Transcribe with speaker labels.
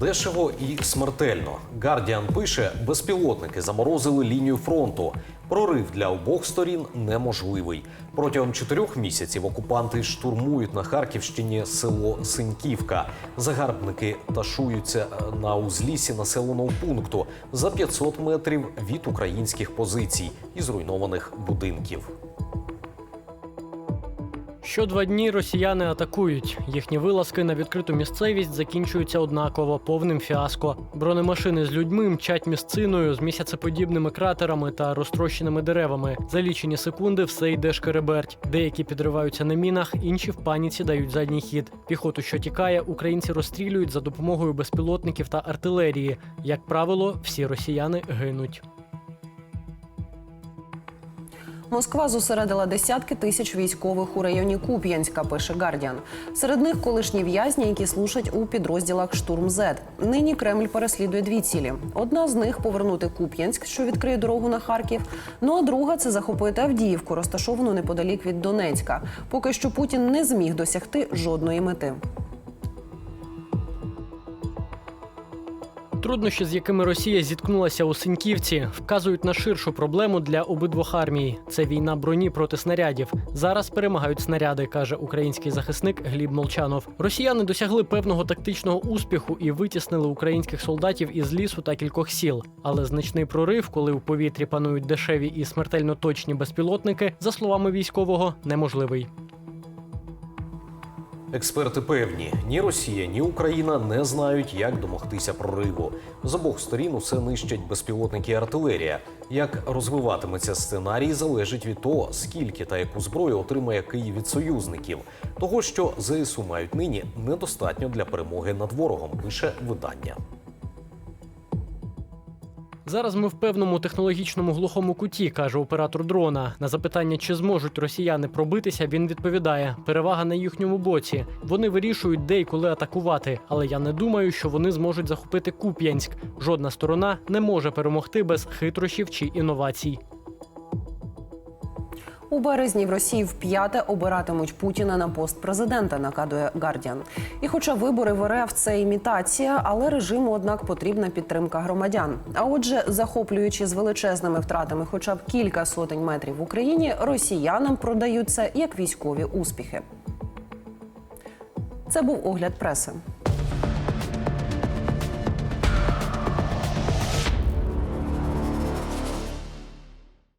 Speaker 1: Дешево і смертельно. Гардіан пише, безпілотники заморозили лінію фронту. Прорив для обох сторін неможливий. Протягом чотирьох місяців окупанти штурмують на Харківщині село Синьківка. Загарбники ташуються е, на узлісі населеного пункту за 500 метрів від українських позицій і зруйнованих будинків.
Speaker 2: Що два дні росіяни атакують. Їхні вилазки на відкриту місцевість закінчуються однаково повним фіаско. Бронемашини з людьми мчать місциною з місяцеподібними кратерами та розтрощеними деревами. За лічені секунди все йде шкереберть. Деякі підриваються на мінах, інші в паніці дають задній хід. Піхоту, що тікає, українці розстрілюють за допомогою безпілотників та артилерії. Як правило, всі росіяни гинуть.
Speaker 3: Москва зосередила десятки тисяч військових у районі Куп'янська, пише Гардіан. Серед них колишні в'язні, які служать у підрозділах Штурм З. Нині Кремль переслідує дві цілі. Одна з них повернути Куп'янськ, що відкриє дорогу на Харків. Ну а друга це захопити Авдіївку, розташовану неподалік від Донецька. Поки що Путін не зміг досягти жодної мети.
Speaker 2: Труднощі, з якими Росія зіткнулася у Синьківці, вказують на ширшу проблему для обидвох армій. Це війна броні проти снарядів. Зараз перемагають снаряди, каже український захисник Гліб Молчанов. Росіяни досягли певного тактичного успіху і витіснили українських солдатів із лісу та кількох сіл. Але значний прорив, коли у повітрі панують дешеві і смертельно точні безпілотники, за словами військового, неможливий.
Speaker 1: Експерти певні, ні Росія, ні Україна не знають, як домогтися прориву. З обох сторін усе нищать безпілотники і артилерія. Як розвиватиметься сценарій, залежить від того, скільки та яку зброю отримає Київ від союзників. Того, що ЗСУ мають нині, недостатньо для перемоги над ворогом, пише видання.
Speaker 2: Зараз ми в певному технологічному глухому куті, каже оператор дрона. На запитання, чи зможуть росіяни пробитися, він відповідає: перевага на їхньому боці. Вони вирішують, де і коли атакувати. Але я не думаю, що вони зможуть захопити Куп'янськ. Жодна сторона не може перемогти без хитрощів чи інновацій.
Speaker 3: У березні в Росії вп'яте обиратимуть Путіна на пост президента, накадує Гардіан. І хоча вибори в РФ це імітація, але режиму, однак, потрібна підтримка громадян. А отже, захоплюючи з величезними втратами, хоча б кілька сотень метрів в Україні, росіянам продають це як військові успіхи. Це був огляд преси.